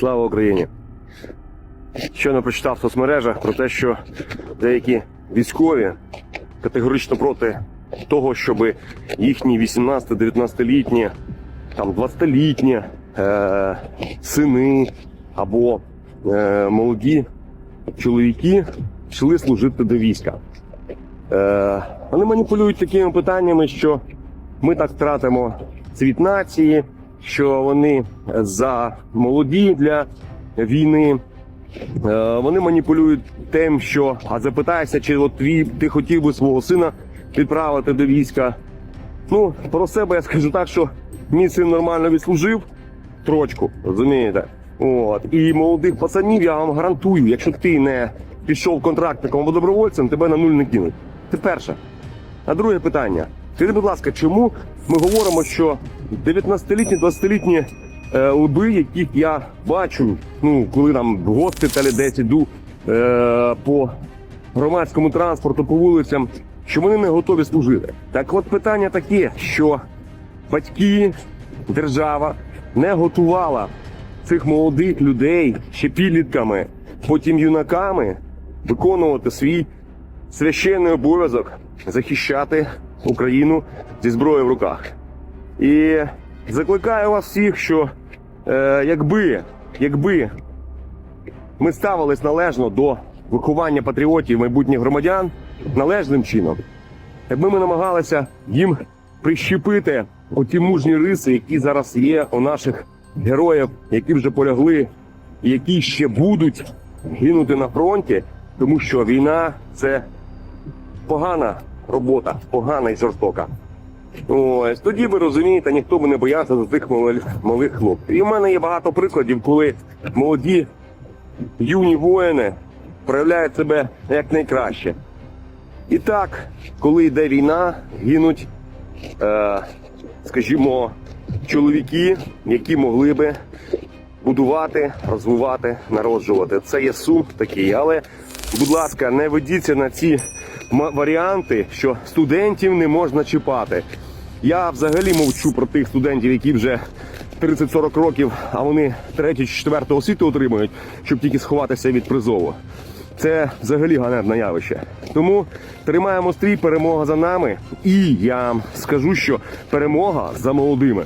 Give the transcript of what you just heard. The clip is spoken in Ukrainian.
Слава Україні! Щойно прочитав в соцмережах про те, що деякі військові категорично проти того, щоб їхні 18-19-літні, там 20-літні е- сини або е- молоді чоловіки йшли служити до війська. Е- вони маніпулюють такими питаннями, що ми так втратимо цвіт нації, що вони за молоді для війни. Е, Вони маніпулюють тим, що а запитайся, чи от твій ти хотів би свого сина відправити до війська. Ну, про себе я скажу так, що мій син нормально відслужив трочку, розумієте? От. І молодих пацанів я вам гарантую, якщо ти не пішов контрактником або добровольцем, тебе на нуль не кинуть. Це перше. А друге питання. Скажіть, будь ласка, чому ми говоримо, що 19-літні, 20-літні е, лби, яких я бачу, ну, коли там в госпіталі десь іду е, по громадському транспорту, по вулицям, що вони не готові служити. Так от питання таке, що батьки, держава не готувала цих молодих людей ще підлітками, потім юнаками виконувати свій священний обов'язок захищати Україну зі зброєю в руках. І закликаю вас всіх, що е, якби, якби ми ставились належно до виховання патріотів майбутніх громадян належним чином, якби ми намагалися їм прищепити оті мужні риси, які зараз є у наших героїв, які вже полягли, і які ще будуть гинути на фронті, тому що війна це погана робота, погана і жорстока. Ось тоді ви розумієте, ніхто би не боявся за тих малих, хлопців. І в мене є багато прикладів, коли молоді юні воїни проявляють себе як найкраще. І так, коли йде війна, гинуть, е, скажімо, чоловіки, які могли би будувати, розвивати, народжувати. Це є сум такий, але, будь ласка, не ведіться на ці варіанти, що студентів не можна чіпати. Я взагалі мовчу про тих студентів, які вже 30-40 років, а вони третю, четверту освіту отримують, щоб тільки сховатися від призову. Це взагалі ганебне явище. Тому тримаємо стрій, перемога за нами. І я скажу, що перемога за молодими.